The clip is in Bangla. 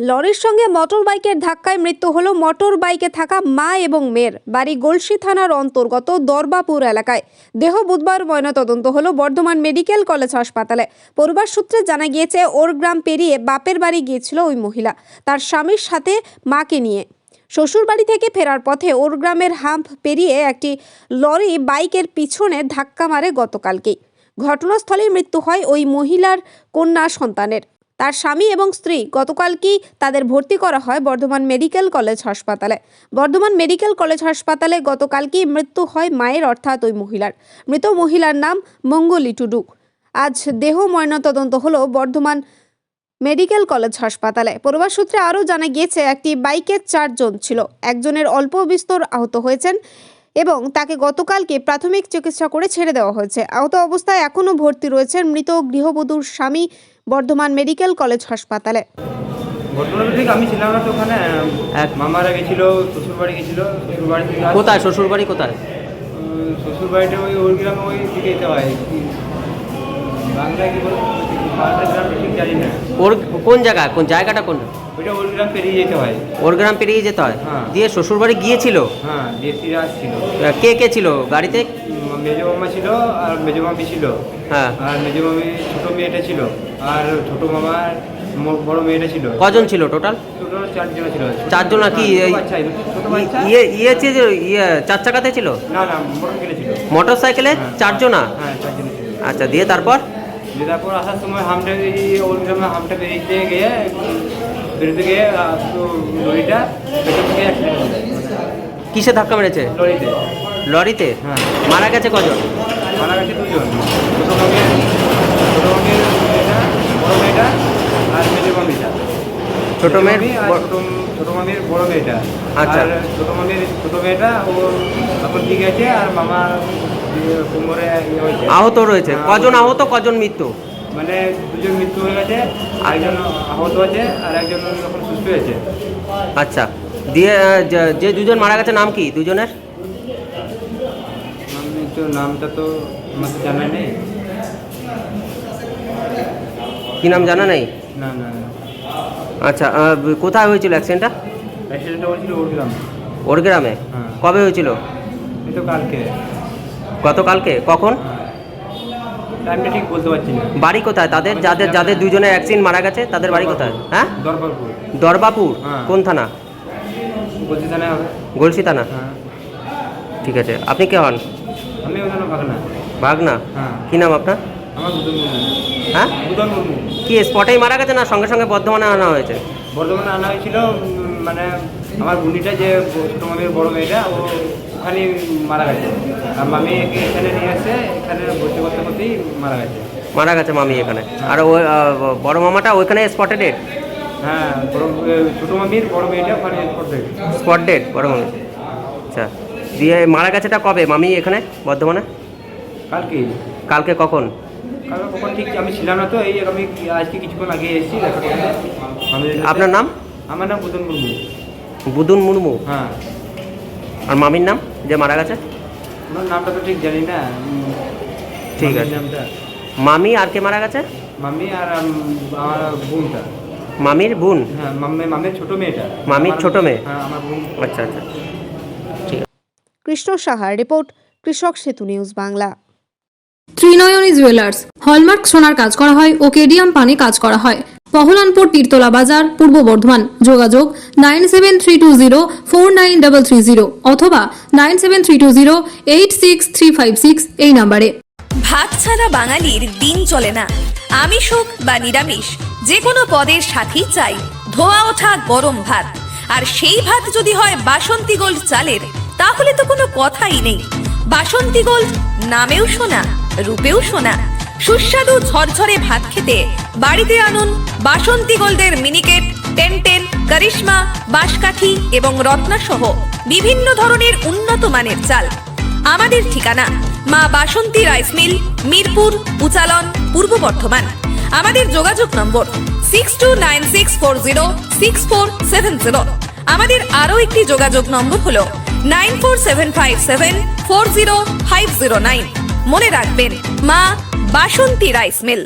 লরির সঙ্গে মোটর বাইকের ধাক্কায় মৃত্যু হলো মোটর বাইকে থাকা মা এবং মেয়ের। বাড়ি গলসি থানার অন্তর্গত দরবাপুর এলাকায়। দেহ বুধবার ময়নাতদন্ত হলো বর্ধমান মেডিকেল কলেজ হাসপাতালে। পরিবার সূত্রে জানা গিয়েছে, ওর গ্রাম পেরিয়ে বাপের বাড়ি গিয়েছিল ওই মহিলা, তার স্বামীর সাথে মাকে নিয়ে। শ্বশুরবাড়ি থেকে ফেরার পথে ওর গ্রামের হাম্প পেরিয়ে একটি লরি বাইকের পিছনে ধাক্কা মারে গতকালকেই। ঘটনাস্থলেই মৃত্যু হয় ওই মহিলার কন্যা সন্তানের। তার স্বামী এবং স্ত্রী গতকালকেই তাদের ভর্তি করা হয় বর্ধমান মেডিকেল কলেজ হাসপাতালে? বর্ধমান মেডিকেল কলেজ হাসপাতালে গতকালকেই মৃত্যু হয় মায়ের, অর্থাৎ ওই মহিলার? মৃত মহিলার নাম মঙ্গলি টুডু আজ দেহ ময়নাতদন্ত হলো বর্ধমান মেডিকেল কলেজ হাসপাতালে। পরিবার সূত্রে আরও জানা গিয়েছে, একটি বাইকের চারজন ছিল। একজনের অল্প বিস্তর আহত হয়েছেন। এবং তাকে গতকালকে প্রাথমিক চিকিৎসা করে ছেড়ে দেওয়া হয়েছে। আহত অবস্থায় এখনও ভর্তি রয়েছেন মৃত গৃহবধূর স্বামী বর্ধমান মেডিকেল কলেজ হাসপাতালে। ঘটনাটা ঠিক আমি ছিলাম না তো ওখানে মামারা গেছিল শ্বশুর বাড়ি গেছিল শ্বশুর বাড়ি থেকে কোথায়? শ্বশুর বাড়ি কোথায়? উম, শ্বশুর বাড়িটা ওই ওই গ্রামে ওই দিকে যেতে হয়। বাংলায় কি বলে? ঠিক জানি না। ওর কোন জায়গা? কোন জায়গাটা কোন ওইটা ওই গ্রাম পেরিয়ে যেতে হয়। ওর গ্রাম পেরিয়ে যেতে হয়? হ্যাঁ। দিয়ে শ্বশুর বাড়ি গিয়েছিল? হ্যাঁ দেশিরা আসছিল। কে কে ছিল গাড়িতে? মেজো মামা ছিল আর মেজো মামি ছিল। হ্যাঁ। আর মেজো মামি ছোটো মেয়েটা ছিল। আর ছোট মামার বড় মেয়েটা ছিল। কজন ছিল টোটাল? চারজন ছিল। চারজন আর কি, ছোট এই- বাচ্চা, ছোট বাচ্চা? ইয়ে ইয়ে যে ইয়ে চার চাকাতে ছিল? না না মোটর ছিল। মোটর সাইকেলে হ্যাঁ। চারজনা? হ্যাঁ চারজন আচ্ছা দিয়ে তারপর? দিয়ে আসার সময় হামটা এই ওর গ্রামে হামটা বেরিয়েতে গিয়ে বেরোতে গিয়ে তো লরিটা কিসে ধাক্কা মেরেছে? লরিতে। লরিতে? হ্যাঁ। মারা গেছে কজন? মারা গেছে দুজন। ছোটো মেয়েটা বড় মেয়েটা আর মেজো মামিটা ছোট মেয়ের মামি ছোটো মামির বড় মেয়েটা। আচ্ছা। ছোটো মামির ছোটো মেয়েটা ও এখন ঠিক আছে আর ইয়ে কোমরে ইয়ে আহত রয়েছে। হ্যাঁ, কজন আহত। কজন মৃত্যু? মানে দুজন মৃত্যু হয়ে গেছে একজন আহত আছে আর একজন এখন সুস্থ হয়েছে। আচ্ছা। দিয়ে যে- দুজন মারা গেছে নাম কি দুজনের? নামটা তো আমার জানা নেই। কি নাম জানা নেই? না না। আচ্ছা কোথায় হয়েছিল অ্যাক্সিডেন্টটা অ্যাক্সিডেন্টটা হয়েছিল ওর গ্রাম। ওর গ্রামে? হ্যাঁ। কবে হয়েছিল? তো কালকে। গতকালকে? কখন? হ্যাঁ। টাইমটা ঠিক বলতে পারছি না। বাড়ি কোথায়? তাদের যাদের যাদের দুজনের অ্যাক্সিডেন্ট মারা গেছে তাদের বাড়ি কোথায়? হ্যাঁ? দরবারপুর। দরবাপুর হ্যাঁ। কোন থানা? জানা হবে। গলসি থানা? হ্যাঁ। ঠিক আছে। আপনি কে হন? আমি ভাগনা। হ্যাঁ। কি নাম আপনার? আমার হ্যাঁ? কি স্পটেই মারা গেছে না সঙ্গে সঙ্গে বর্ধমানে আনা হয়েছে? বর্ধমানে আনা হয়েছিল মানে আমার বুনিটা যে মামির বড় মেয়েটা ও ওখানে মারা গেছে। আর মামি একে এখানে নিয়ে আসে এখানে ভর্তি করতে করতেই মারা গেছে। মারা গেছে মামি এখানে। আর ওই বড় মামাটা ওইখানে স্পটে ডেট হ্যাঁ বড় ছোটো মামির বড় মেয়েটা ওখানে করতে স্পট ডেট বড় মামি। আচ্ছা। দিয়ে মারা গেছেটা কবে মামি এখানে বর্ধমানে? কালকে কালকে কখন? কালকে কখন ঠিক আমি ছিলাম না তো এই আমি আজকে কিছুক্ষণ আগে এসেছি দেখা করতে। আমি আপনার নাম? আমার নাম বুদন মুর্মু। বুদুন মুর্মু? হ্যাঁ। আর মামির নাম যে মারা গেছে? আমার নামটা তো ঠিক জানি না। ঠিক আছে। নামটা। মামি আর কে মারা গেছে? মামি আর আমার বোনটা। মামির বোন? হ্যাঁ মামির ছোট মেয়েটা। মামির ছোট মেয়ে? হ্যাঁ আমার বোন। আচ্ছা আচ্ছা। ঠিক আছে। কৃষ্ণ সাহার report Krishak Setu news Bangla. Trinayani jewellers. Hallmark সোনার কাজ করা হয় ও কেডিয়াম পানি কাজ করা হয়। পহলানপুর তীরতলা বাজার, পূর্ব বর্ধমান। যোগাযোগ nine seven three two zero four nine double three zero অথবা nine seven three two zero eight six three five six এই নাম্বারে। ভাত ছাড়া বাঙালির দিন চলে না। আমিষ হোক বা নিরামিষ যে কোনো পদের সাথেই চাই। ধোয়া ওঠা গরম ভাত। আর সেই ভাত যদি হয় বাসন্তী গোল্ড চালের, তাহলে তো কোনো কথাই নেই। বাসন্তী গোল্ড নামেও শোনা রূপেও শোনা সুস্বাদু ঝরঝরে ভাত খেতে বাড়িতে আনুন বাসন্তী গোল্ডের মিনিকেট টেন টেন করিশ্মা, বাঁশকাঠি এবং রত্না সহ বিভিন্ন ধরনের উন্নত মানের চাল। আমাদের ঠিকানা, মা বাসন্তী রাইস মিল, মিরপুর, উচালন, পূর্ব বর্ধমান। আমাদের যোগাযোগ number six two nine six four zero six four seven zero আমাদের আরও একটি যোগাযোগ নম্বর হল nine four seven five seven four zero five zero nine মনে রাখবেন, মা বাসন্তী রাইস মিল।